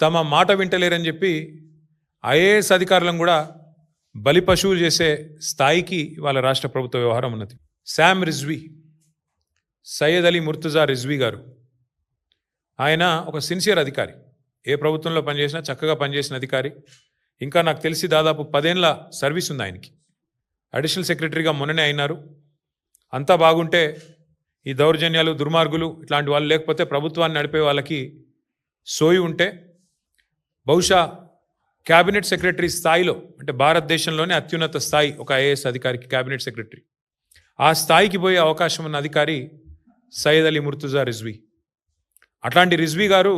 తమ మాట వింటలేరని చెప్పి ఐఏఎస్ అధికారులను కూడా బలి పశువులు చేసే స్థాయికి వాళ్ళ రాష్ట్ర ప్రభుత్వ వ్యవహారం ఉన్నది. శామ్ రిజ్వీ సయ్యద్ అలీ ముర్తుజా రిజ్వీ గారు ఆయన ఒక సిన్సియర్ అధికారి. ఏ ప్రభుత్వంలో పనిచేసినా చక్కగా పనిచేసిన అధికారి. ఇంకా నాకు తెలిసి దాదాపు పదేళ్ళ సర్వీస్ ఉంది ఆయనకి. అడిషనల్ సెక్రటరీగా మొన్ననే అయినారు. అంతా బాగుంటే ఈ దౌర్జన్యాలు దుర్మార్గులు ఇట్లాంటి వాళ్ళు లేకపోతే ప్రభుత్వాన్ని నడిపే వాళ్ళకి సోయి ఉంటే బహుశా క్యాబినెట్ సెక్రటరీ స్థాయిలో అంటే భారతదేశంలోనే అత్యున్నత స్థాయి ఒక ఐఏఎస్ అధికారికి క్యాబినెట్ సెక్రటరీ. ఆ స్థాయికి పోయే అవకాశం ఉన్న అధికారి సయ్యద్ అలీ ముర్తుజా రిజ్వీ. అట్లాంటి రిజ్వీ గారు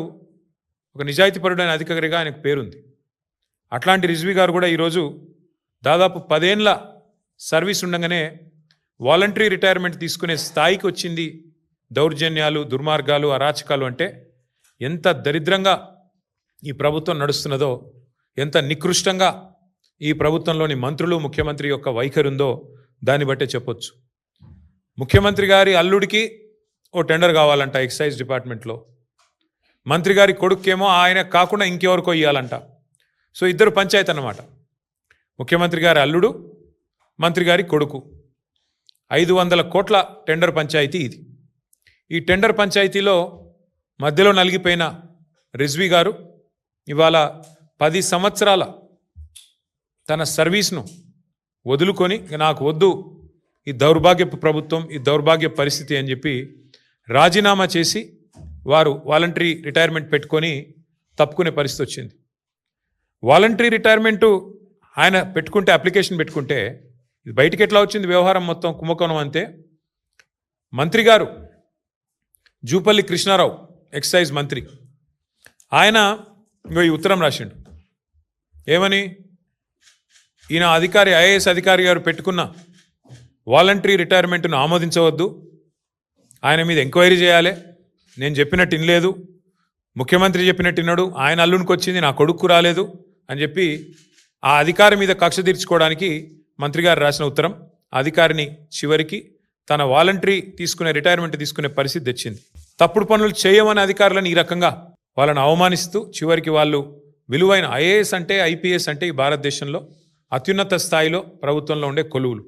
ఒక నిజాయితీపరుడైన అధికారిగా ఆయనకు పేరుంది. అట్లాంటి రిజ్వీ గారు కూడా ఈరోజు దాదాపు పదేండ్ల సర్వీస్ ఉండగానే వాలంటరీ రిటైర్మెంట్ తీసుకునే స్థాయికి వచ్చింది. దౌర్జన్యాలు దుర్మార్గాలు అరాచకాలు అంటే ఎంత దరిద్రంగా ఈ ప్రభుత్వం నడుస్తున్నదో ఎంత నికృష్టంగా ఈ ప్రభుత్వంలోని మంత్రులు ముఖ్యమంత్రి యొక్క వైఖరి ఉందో దాన్ని బట్టే చెప్పొచ్చు. ముఖ్యమంత్రి గారి అల్లుడికి ఓ టెండర్ కావాలంట ఎక్సైజ్ డిపార్ట్మెంట్లో. మంత్రి గారి కొడుక్కేమో ఆయన కాకుండా ఇంకెవరికో ఇవ్వాలంట సో ఇద్దరు పంచాయతీ అన్నమాట. ముఖ్యమంత్రి గారి అల్లుడు మంత్రి గారి కొడుకు. ఐదు వందల కోట్ల టెండర్ పంచాయతీ ఇది. ఈ టెండర్ పంచాయతీలో మధ్యలో నలిగిపోయిన రిజ్వీ గారు ఇవాళ పది సంవత్సరాల తన సర్వీస్ను వదులుకొని నాకు వద్దు ఈ దౌర్భాగ్య ప్రభుత్వం ఈ దౌర్భాగ్య పరిస్థితి అని చెప్పి రాజీనామా చేసి వారు వాలంటరీ రిటైర్మెంట్ పెట్టుకొని తప్పుకునే పరిస్థితి వచ్చింది. వాలంటరీ రిటైర్మెంటు ఆయన పెట్టుకుంటే అప్లికేషన్ పెట్టుకుంటే ఇది బయటికి ఎట్లా వచ్చింది వ్యవహారం మొత్తం కుంభకోణం అంతే. మంత్రి గారు జూపల్లి కృష్ణారావు ఎక్సైజ్ మంత్రి. ఆయన ఇంకో ఈ ఉత్తరం రాసిండు. ఏమని? ఈయన అధికారి ఐఏఎస్ అధికారి గారు పెట్టుకున్న వాలంటరీ రిటైర్మెంట్ను ఆమోదించవద్దు. ఆయన మీద ఎంక్వైరీ చేయాలి. నేను చెప్పినట్టు వినలేదు. ముఖ్యమంత్రి చెప్పినట్టు ఇన్నాడు ఆయన అల్లునికి వచ్చింది నా కొడుకు రాలేదు అని చెప్పి ఆ అధికారి మీద కక్ష తీర్చుకోవడానికి మంత్రి గారు రాసిన ఉత్తరం. అధికారిని చివరికి తన వాలంటరీ తీసుకునే రిటైర్మెంట్ తీసుకునే పరిస్థితి తెచ్చింది. తప్పుడు పనులు చేయమని అధికారులను ఈ రకంగా వాళ్ళని అవమానిస్తూ చివరికి వాళ్ళు విలువైన ఐఏఎస్ అంటే ఐపీఎస్ అంటే ఈ భారతదేశంలో అత్యున్నత స్థాయిలో ప్రభుత్వంలో ఉండే కొలువులు.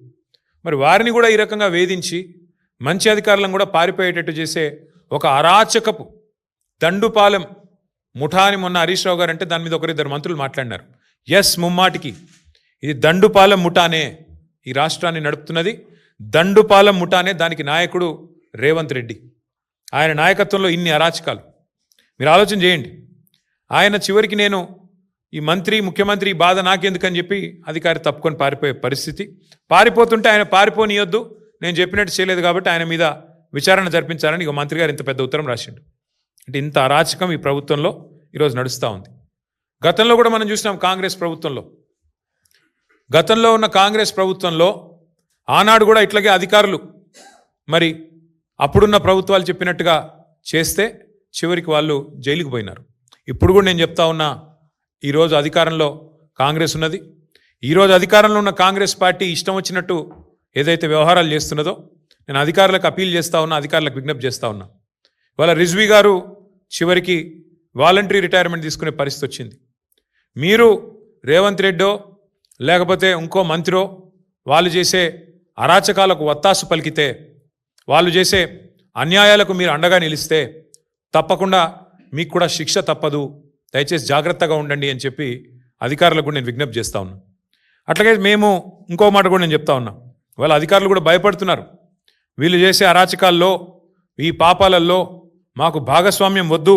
మరి వారిని కూడా ఈ రకంగా వేధించి మంచి అధికారులను కూడా పారిపోయేటట్టు చేసే ఒక అరాచకపు దండుపాలెం ముఠా అని మొన్న హరీష్ రావు గారు అంటే దాని మీద ఒకరిద్దరు మంత్రులు మాట్లాడినారు. ఎస్ ముమ్మాటికి ఇది దండుపాలెం ముఠానే ఈ రాష్ట్రాన్ని నడుపుతున్నది. దండుపాలెం ముఠానే దానికి నాయకుడు రేవంత్ రెడ్డి. ఆయన నాయకత్వంలో ఇన్ని అరాచకాలు. మీరు ఆలోచన చేయండి. ఆయన చివరికి నేను ఈ మంత్రి ముఖ్యమంత్రి ఈ బాధ నాకెందుకని చెప్పి అధికారి తప్పుకొని పారిపోయే పరిస్థితి. పారిపోతుంటే ఆయన పారిపోనియొద్దు. నేను చెప్పినట్టు చేయలేదు కాబట్టి ఆయన మీద విచారణ జరిపించాలని ఇక మంత్రి గారు ఇంత పెద్ద ఉత్తరం రాసిండు. అంటే ఇంత అరాచకం ఈ ప్రభుత్వంలో ఈరోజు నడుస్తూ ఉంది. గతంలో కూడా మనం చూసినాం కాంగ్రెస్ ప్రభుత్వంలో. గతంలో ఉన్న కాంగ్రెస్ ప్రభుత్వంలో ఆనాడు కూడా ఇట్లాగే అధికారులు మరి అప్పుడున్న ప్రభుత్వాలు చెప్పినట్టుగా చేస్తే చివరికి వాళ్ళు జైలుకు పోయినారు. ఇప్పుడు కూడా నేను చెప్తా ఉన్నా ఈరోజు అధికారంలో కాంగ్రెస్ ఉన్నది. ఈరోజు అధికారంలో ఉన్న కాంగ్రెస్ పార్టీ ఇష్టం వచ్చినట్టు ఏదైతే వ్యవహారాలు చేస్తున్నదో నేను అధికారులకు అపీల్ చేస్తా ఉన్నా అధికారులకు విజ్ఞప్తి చేస్తూ ఉన్నా. ఇవాళ రిజ్వీ గారు చివరికి వాలంటరీ రిటైర్మెంట్ తీసుకునే పరిస్థితి వచ్చింది. మీరు రేవంత్ రెడ్డో లేకపోతే ఇంకో మంత్రో వాళ్ళు చేసే అరాచకాలకు వత్తాసు పలికితే వాళ్ళు చేసే అన్యాయాలకు మీరు అండగా నిలిస్తే తప్పకుండా మీకు కూడా శిక్ష తప్పదు. దయచేసి జాగ్రత్తగా ఉండండి అని చెప్పి అధికారులకు కూడా నేను విజ్ఞప్తి చేస్తా ఉన్నా. అట్లాగే మేము ఇంకో మాట కూడా నేను చెప్తా ఉన్నా. వాళ్ళ అధికారులు కూడా భయపడుతున్నారు. వీళ్ళు చేసే అరాచకాల్లో ఈ పాపాలల్లో మాకు భాగస్వామ్యం వద్దు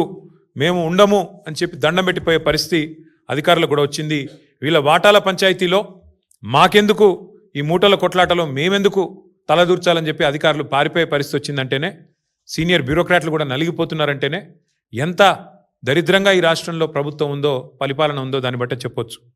మేము ఉండము అని చెప్పి దండం పెట్టిపోయే పరిస్థితి అధికారులకు కూడా వచ్చింది. వీళ్ళ వాటాల పంచాయతీలో మాకెందుకు? ఈ మూటల కొట్లాటలో మేమెందుకు తలదూర్చాలని చెప్పి అధికారులు పారిపోయే పరిస్థితి వచ్చిందంటేనే సీనియర్ బ్యూరోక్రాట్లు కూడా నలిగిపోతున్నారంటేనే ఎంత దరిద్రంగా ఈ రాష్ట్రంలో ప్రభుత్వం ఉందో పరిపాలన ఉందో దాన్ని బట్టే చెప్పొచ్చు.